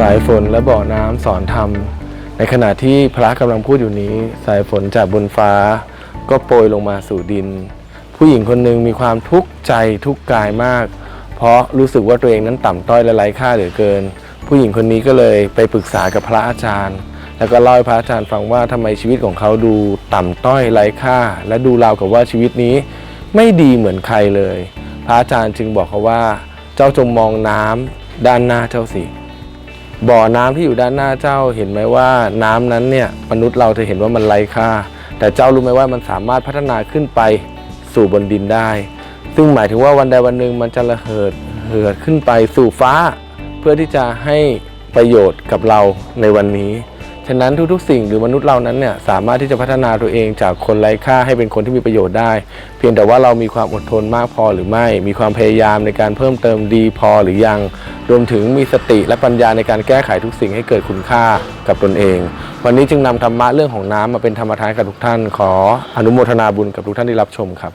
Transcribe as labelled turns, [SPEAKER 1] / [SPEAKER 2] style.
[SPEAKER 1] สายฝนและบ่อน้ำสอนธรรม ในขณะที่พระกำลังพูดอยู่นี้ สายฝนจากบนฟ้า ก็โปรยลงมาสู่ดิน ผู้หญิงคนหนึ่งมีความทุกข์ใจทุกข์กายมาก เพราะรู้สึกว่าตัวเองนั้นต่ำต้อยและไร้ค่าเหลือเกิน ผู้หญิงคนนี้ก็เลยไปปรึกษากับพระอาจารย์ แล้วก็เล่าให้พระอาจารย์ฟังว่าทำไมชีวิตของเขาดูต่ำต้อยไร้ค่า และดูราวกับว่าชีวิตนี้ไม่ดีเหมือนใครเลย พระอาจารย์จึงบอกเขาว่า เจ้าจงมองน้ำด้านหน้าเจ้าสิ บ่อน้ำที่อยู่ด้านหน้าเจ้าเห็นไหมว่าน้ำนั้นเนี่ยมนุษย์เราจะเห็นว่ามันไร้ค่า แต่เจ้ารู้ไหมว่ามันสามารถพัฒนาขึ้นไปสู่บนดินได้ ซึ่งหมายถึงว่าวันใดวันหนึ่งมันจะระเหิดเหิดขึ้นไปสู่ฟ้า เพื่อที่จะให้ประโยชน์กับเราในวันนี้ ฉะนั้นทุกๆ สิ่งหรือมนุษย์เรานั้นเนี่ยสามารถที่จะพัฒนาตัวเองจากคนไร้ค่าให้เป็นคนที่มีประโยชน์ได้ เพียงแต่ว่าเรามีความอดทนมากพอหรือไม่ มีความพยายามในการเพิ่มเติมดีพอหรือยัง รวมถึงมีสติและปัญญาในการแก้ไขทุกสิ่งให้เกิดคุณค่ากับตนเอง วันนี้จึงนำธรรมะเรื่องของน้ำมาเป็นธรรมทานกับทุกท่าน ขออนุโมทนาบุญกับทุกท่านที่รับชมครับ